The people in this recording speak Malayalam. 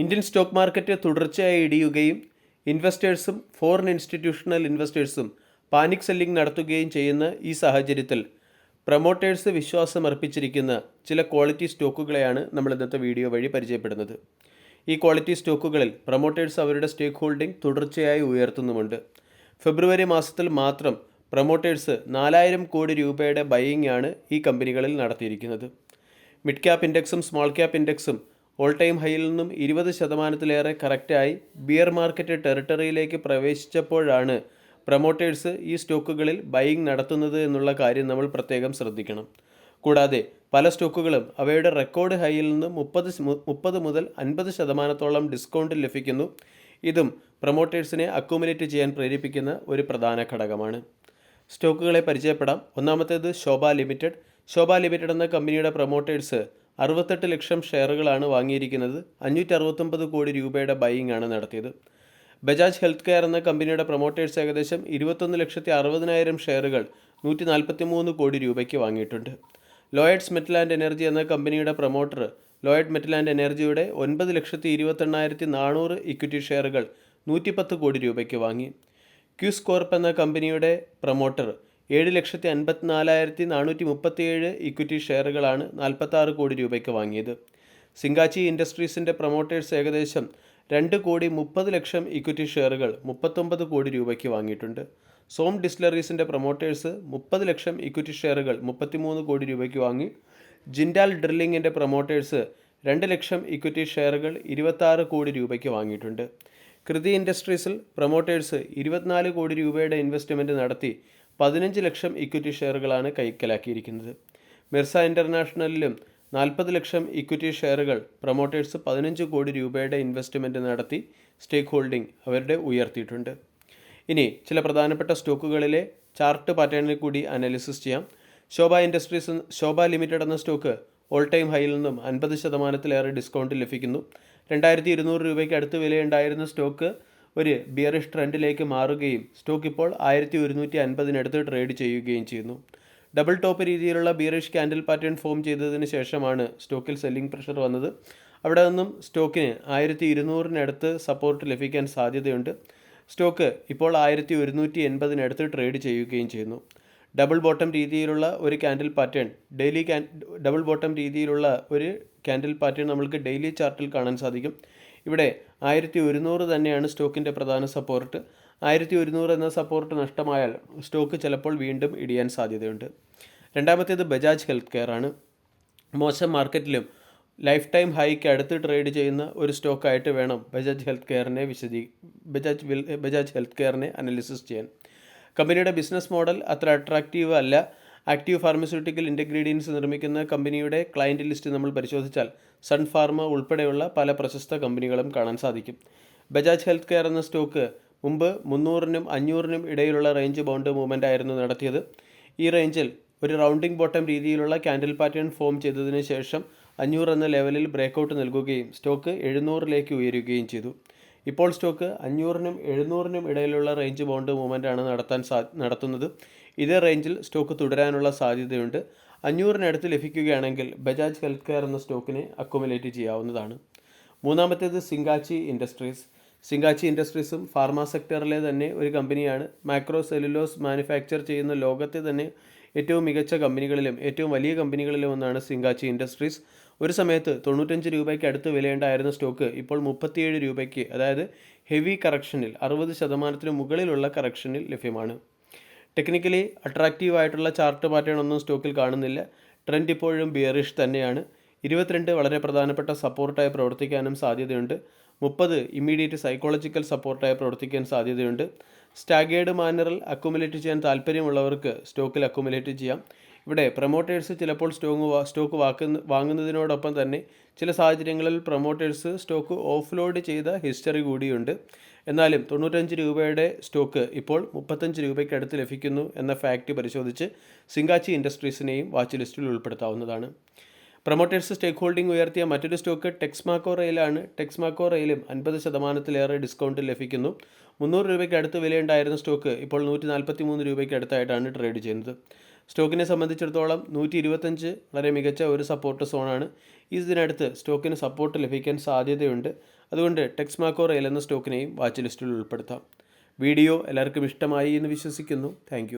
ഇന്ത്യൻ സ്റ്റോക്ക് മാർക്കറ്റ് തുടർച്ചയായി ഇടിയുകയും ഇൻവെസ്റ്റേഴ്സും ഫോറിൻ ഇൻസ്റ്റിറ്റ്യൂഷണൽ ഇൻവെസ്റ്റേഴ്സും പാനിക് സെല്ലിംഗ് നടത്തുകയും ചെയ്യുന്ന ഈ സാഹചര്യത്തിൽ പ്രൊമോട്ടേഴ്സ് വിശ്വാസം അർപ്പിച്ചിരിക്കുന്ന ചില ക്വാളിറ്റി സ്റ്റോക്കുകളെയാണ് നമ്മൾ ഇന്നത്തെ വീഡിയോ വഴി പരിചയപ്പെടുന്നത്. ഈ ക്വാളിറ്റി സ്റ്റോക്കുകളിൽ പ്രൊമോട്ടേഴ്സ് അവരുടെ സ്റ്റേക്ക് ഹോൾഡിംഗ് തുടർച്ചയായി ഉയർത്തുന്നുമുണ്ട്. ഫെബ്രുവരി മാസത്തിൽ മാത്രം പ്രൊമോട്ടേഴ്സ് നാലായിരം കോടി രൂപയുടെ ബൈയിങ് ആണ് ഈ കമ്പനികളിൽ നടത്തിയിരിക്കുന്നത്. മിഡ് ക്യാപ്പ് ഇൻഡെക്സും സ്മോൾ ക്യാപ്പ് ഇൻഡെക്സും ഓൾ ടൈം ഹൈയിൽ നിന്നും ഇരുപത് ശതമാനത്തിലേറെ കറക്റ്റായി ബിയർ മാർക്കറ്റ് ടെറിട്ടറിയിലേക്ക് പ്രവേശിച്ചപ്പോഴാണ് പ്രൊമോട്ടേഴ്സ് ഈ സ്റ്റോക്കുകളിൽ ബൈയിങ് നടത്തുന്നത് എന്നുള്ള കാര്യം നമ്മൾ പ്രത്യേകം ശ്രദ്ധിക്കണം. കൂടാതെ പല സ്റ്റോക്കുകളും അവയുടെ റെക്കോർഡ് ഹൈയിൽ നിന്ന് മുപ്പത് മുപ്പത് മുതൽ അൻപത് ശതമാനത്തോളം ഡിസ്കൗണ്ട് ലഭിക്കുന്നു. ഇതും പ്രൊമോട്ടേഴ്സിനെ അക്യുമുലേറ്റ് ചെയ്യാൻ പ്രേരിപ്പിക്കുന്ന ഒരു പ്രധാന ഘടകമാണ്. സ്റ്റോക്കുകളെ പരിചയപ്പെടാം. ഒന്നാമത്തേത് ശോഭ ലിമിറ്റഡ്. ശോഭ ലിമിറ്റഡ് എന്ന കമ്പനിയുടെ പ്രൊമോട്ടേഴ്സ് അറുപത്തെട്ട് ലക്ഷം ഷെയറുകളാണ് വാങ്ങിയിരിക്കുന്നത്. അഞ്ഞൂറ്റി അറുപത്തൊമ്പത് കോടി രൂപയുടെ ബൈയിങ് ആണ് നടത്തിയത്. ബജാജ് ഹെൽത്ത് കെയർ എന്ന കമ്പനിയുടെ പ്രൊമോട്ടേഴ്സ് ഏകദേശം ഇരുപത്തൊന്ന് ലക്ഷത്തി അറുപതിനായിരം ഷെയറുകൾ നൂറ്റി നാൽപ്പത്തി മൂന്ന് കോടി രൂപയ്ക്ക് വാങ്ങിയിട്ടുണ്ട്. ലോയഡ്സ് മെറ്റൽ ആൻഡ് എനർജി എന്ന കമ്പനിയുടെ പ്രൊമോട്ടർ ലോയഡ് മെറ്റൽ ആൻഡ് എനർജിയുടെ ഒൻപത് ലക്ഷത്തി ഇരുപത്തെണ്ണായിരത്തി നാനൂറ് ഇക്വിറ്റി ഷെയറുകൾ നൂറ്റിപ്പത്ത് കോടി രൂപയ്ക്ക് വാങ്ങി. ക്യൂസ് കോർപ്പ് എന്ന കമ്പനിയുടെ പ്രൊമോട്ടർ ഏഴ് ലക്ഷത്തി അൻപത്തിനാലായിരത്തി നാനൂറ്റി മുപ്പത്തിയേഴ് ഇക്വിറ്റി ഷെയറുകളാണ് നാൽപ്പത്താറ് കോടി രൂപയ്ക്ക് വാങ്ങിയത്. സിംഗാച്ചി ഇൻഡസ്ട്രീസിന്റെ പ്രൊമോട്ടേഴ്സ് ഏകദേശം രണ്ട് കോടി മുപ്പത് ലക്ഷം ഇക്വിറ്റി ഷെയറുകൾ മുപ്പത്തൊമ്പത് കോടി രൂപയ്ക്ക് വാങ്ങിയിട്ടുണ്ട്. സോം ഡിസ്ലറീസിന്റെ പ്രൊമോട്ടേഴ്സ് മുപ്പത് ലക്ഷം ഇക്വിറ്റി ഷെയറുകൾ മുപ്പത്തിമൂന്ന് കോടി രൂപയ്ക്ക് വാങ്ങി. ജിൻഡാൽ ഡ്രില്ലിങ്ങിന്റെ പ്രൊമോട്ടേഴ്സ് രണ്ട് ലക്ഷം ഇക്വിറ്റി ഷെയറുകൾ ഇരുപത്താറ് കോടി രൂപയ്ക്ക് വാങ്ങിയിട്ടുണ്ട്. കൃതി ഇൻഡസ്ട്രീസിൽ പ്രൊമോട്ടേഴ്സ് ഇരുപത്തിനാല് കോടി രൂപയുടെ ഇൻവെസ്റ്റ്മെന്റ് നടത്തി പതിനഞ്ച് ലക്ഷം ഇക്വിറ്റി ഷെയറുകളാണ് കൈക്കലാക്കിയിരിക്കുന്നത്. മിർസ ഇന്റർനാഷണലിലും നാൽപ്പത് ലക്ഷം ഇക്വിറ്റി ഷെയറുകൾ പ്രൊമോട്ടേഴ്സ് പതിനഞ്ച് കോടി രൂപയുടെ ഇൻവെസ്റ്റ്മെന്റ് നടത്തി സ്റ്റേക്ക് ഹോൾഡിംഗ് അവരുടെ ഉയർത്തിയിട്ടുണ്ട്. ഇനി ചില പ്രധാനപ്പെട്ട സ്റ്റോക്കുകളിലെ ചാർട്ട് പാറ്റേണിൽ കൂടി അനാലിസിസ് ചെയ്യാം. ശോഭ ഇൻഡസ്ട്രീസ് ശോഭ ലിമിറ്റഡ് എന്ന സ്റ്റോക്ക് ഓൾ ടൈം ഹൈയിൽ നിന്നും അൻപത് ശതമാനത്തിലേറെ ഡിസ്കൗണ്ട് ലഭിക്കുന്നു. രണ്ടായിരത്തി ഇരുന്നൂറ് രൂപയ്ക്ക് അടുത്ത് വിലയുണ്ടായിരുന്ന സ്റ്റോക്ക് ഒരു ബിയറിഷ് ട്രെൻഡിലേക്ക് മാറുകയും സ്റ്റോക്ക് ഇപ്പോൾ ആയിരത്തി ഒരുന്നൂറ്റി അൻപതിനടുത്ത് ട്രേഡ് ചെയ്യുകയും ചെയ്യുന്നു. ഡബിൾ ടോപ്പ് രീതിയിലുള്ള ബിയറിഷ് കാൻഡിൽ പാറ്റേൺ ഫോം ചെയ്തതിന് ശേഷമാണ് സ്റ്റോക്കിൽ സെല്ലിംഗ് പ്രഷർ വന്നത്. അവിടെ നിന്നും സ്റ്റോക്കിന് ആയിരത്തി ഇരുന്നൂറിനടുത്ത് സപ്പോർട്ട് ലഭിക്കാൻ സാധ്യതയുണ്ട്. സ്റ്റോക്ക് ഇപ്പോൾ ആയിരത്തി ഒരുന്നൂറ്റി എൺപതിനടുത്ത് ട്രേഡ് ചെയ്യുകയും ചെയ്യുന്നു. ഡബിൾ ബോട്ടം രീതിയിലുള്ള ഒരു candle pattern daily can double bottom രീതിയിലുള്ള ഒരു കാൻഡിൽ പാറ്റേൺ നമ്മൾക്ക് ഡെയിലി ചാർട്ടിൽ കാണാൻ സാധിക്കും. ഇവിടെ ആയിരത്തി ഒരുന്നൂറ് തന്നെയാണ് സ്റ്റോക്കിന്റെ പ്രധാന സപ്പോർട്ട്. ആയിരത്തി ഒരുന്നൂറ് എന്ന സപ്പോർട്ട് നഷ്ടമായാൽ സ്റ്റോക്ക് ചിലപ്പോൾ വീണ്ടും ഇടിയാൻ സാധ്യതയുണ്ട്. രണ്ടാമത്തേത് ബജാജ് ഹെൽത്ത് കെയർ ആണ്. മോശം മാർക്കറ്റിലും ലൈഫ് ടൈം ഹൈക്ക് അടുത്ത് ട്രേഡ് ചെയ്യുന്ന ഒരു സ്റ്റോക്കായിട്ട് വേണം ബജാജ് ഹെൽത്ത് കെയറിനെ വിശദീ ബജാജ് ബജാജ് ഹെൽത്ത് കെയറിനെ അനാലിസിസ് ചെയ്യാൻ. കമ്പനിയുടെ ബിസിനസ് മോഡൽ അത്ര അട്രാക്റ്റീവ് അല്ല. ആക്റ്റീവ് ഫാർമസ്യൂട്ടിക്കൽ ഇൻഗ്രീഡിയൻസ് നിർമ്മിക്കുന്ന കമ്പനിയുടെ ക്ലയന്റ് ലിസ്റ്റ് നമ്മൾ പരിശോധിച്ചാൽ സൺ ഫാർമ ഉൾപ്പെടെയുള്ള പല പ്രശസ്ത കമ്പനികളും കാണാൻ സാധിക്കും. ബജാജ് ഹെൽത്ത് കെയർ എന്ന സ്റ്റോക്ക് മുമ്പ് മുന്നൂറിനും അഞ്ഞൂറിനും ഇടയിലുള്ള റേഞ്ച് ബൗണ്ട് മൂവ്മെന്റ് ആയിരുന്നു നടത്തിയത്. ഈ റേഞ്ചിൽ ഒരു റൗണ്ടിംഗ് ബോട്ടം രീതിയിലുള്ള കാൻഡിൽ പാറ്റേൺ ഫോം ചെയ്തതിന് ശേഷം അഞ്ഞൂറ് എന്ന ലെവലിൽ ബ്രേക്കൗട്ട് നൽകുകയും സ്റ്റോക്ക് എഴുന്നൂറിലേക്ക് ഉയരുകയും ചെയ്തു. ഇപ്പോൾ സ്റ്റോക്ക് അഞ്ഞൂറിനും എഴുന്നൂറിനും ഇടയിലുള്ള റേഞ്ച് ബോണ്ട് മൂവ്മെന്റ് ആണ് നടത്താൻ സാ നടത്തുന്നത്. ഇതേ റേഞ്ചിൽ സ്റ്റോക്ക് തുടരാനുള്ള സാധ്യതയുണ്ട്. അഞ്ഞൂറിനടുത്ത് ലഭിക്കുകയാണെങ്കിൽ ബജാജ് ഹെൽത്ത് കെയർ എന്ന സ്റ്റോക്കിനെ അക്കോമിലേറ്റ് ചെയ്യാവുന്നതാണ്. മൂന്നാമത്തേത് സിംഗാച്ചി ഇൻഡസ്ട്രീസ്. സിംഗാച്ചി ഇൻഡസ്ട്രീസും ഫാർമ സെക്ടറിലെ തന്നെ ഒരു കമ്പനിയാണ്. മാക്രോ സെല്ലുലോസ് മാനുഫാക്ചർ ചെയ്യുന്ന ലോകത്തെ തന്നെ ഏറ്റവും മികച്ച കമ്പനികളിലും ഏറ്റവും വലിയ കമ്പനികളിലും ഒന്നാണ് സിംഗാച്ചി ഇൻഡസ്ട്രീസ്. ഒരു സമയത്ത് തൊണ്ണൂറ്റഞ്ച് രൂപയ്ക്ക് അടുത്ത് വിലയുണ്ടായിരുന്ന സ്റ്റോക്ക് ഇപ്പോൾ മുപ്പത്തിയേഴ് രൂപയ്ക്ക് അതായത് ഹെവി കറക്ഷനിൽ അറുപത് ശതമാനത്തിന് മുകളിലുള്ള കറക്ഷനിൽ ലഭ്യമാണ്. ടെക്നിക്കലി അട്രാക്റ്റീവ് ആയിട്ടുള്ള ചാർട്ട് പാറ്റേൺ ഒന്നും സ്റ്റോക്കിൽ കാണുന്നില്ല. ട്രെൻഡ് ഇപ്പോഴും ബിയറിഷ് തന്നെയാണ്. ഇരുപത്തിരണ്ട് വളരെ പ്രധാനപ്പെട്ട സപ്പോർട്ടായി പ്രവർത്തിക്കാനും സാധ്യതയുണ്ട്. മുപ്പത് ഇമ്മീഡിയറ്റ് സൈക്കോളജിക്കൽ സപ്പോർട്ടായി പ്രവർത്തിക്കാൻ സാധ്യതയുണ്ട്. സ്റ്റാഗേർഡ് മാനറിൽ അക്കുമുലേറ്റ് ചെയ്യാൻ താല്പര്യമുള്ളവർക്ക് സ്റ്റോക്കിൽ അക്കുമുലേറ്റ് ചെയ്യാം. ഇവിടെ പ്രൊമോട്ടേഴ്സ് ചിലപ്പോൾ സ്റ്റോക്ക് സ്റ്റോക്ക് വാക്കുന്ന വാങ്ങുന്നതിനോടൊപ്പം തന്നെ ചില സാഹചര്യങ്ങളിൽ പ്രൊമോട്ടേഴ്സ് സ്റ്റോക്ക് ഓഫ്ലോഡ് ചെയ്ത ഹിസ്റ്ററി കൂടിയുണ്ട്. എന്നാലും തൊണ്ണൂറ്റഞ്ച് രൂപയുടെ സ്റ്റോക്ക് ഇപ്പോൾ മുപ്പത്തഞ്ച് രൂപയ്ക്ക് അടുത്ത് ലഭിക്കുന്നു എന്ന ഫാക്റ്റ് പരിശോധിച്ച് സിംഗാച്ചി ഇൻഡസ്ട്രീസിനെയും വാച്ച് ലിസ്റ്റിൽ ഉൾപ്പെടുത്താവുന്നതാണ്. പ്രൊമോട്ടേഴ്സ് സ്റ്റേക്ക് ഹോൾഡിംഗ് ഉയർത്തിയ മറ്റൊരു സ്റ്റോക്ക് ടെക്സ്മാക്കോ റെയിലാണ്. ടെക്സ്മാക്കോ റെയിലും അൻപത് ശതമാനത്തിലേറെ ഡിസ്കൗണ്ട് ലഭിക്കുന്നു. മുന്നൂറ് രൂപയ്ക്ക് അടുത്ത് വിലയുണ്ടായിരുന്ന സ്റ്റോക്ക് ഇപ്പോൾ നൂറ്റി നാൽപ്പത്തി മൂന്ന് രൂപയ്ക്ക് അടുത്തായിട്ടാണ് ട്രേഡ് ചെയ്യുന്നത്. സ്റ്റോക്കിനെ സംബന്ധിച്ചിടത്തോളം നൂറ്റി ഇരുപത്തഞ്ച് വളരെ മികച്ച ഒരു സപ്പോർട്ട് സോണാണ് ഇതിനടുത്ത് സ്റ്റോക്കിന് സപ്പോർട്ട് ലഭിക്കാൻ സാധ്യതയുണ്ട്. അതുകൊണ്ട് ടെക്സ്മാക്കോ റെയിൽ എന്ന സ്റ്റോക്കിനെയും വാച്ച് ലിസ്റ്റിൽ ഉൾപ്പെടുത്താം. വീഡിയോ എല്ലാവർക്കും ഇഷ്ടമായി എന്ന് വിശ്വസിക്കുന്നു. താങ്ക്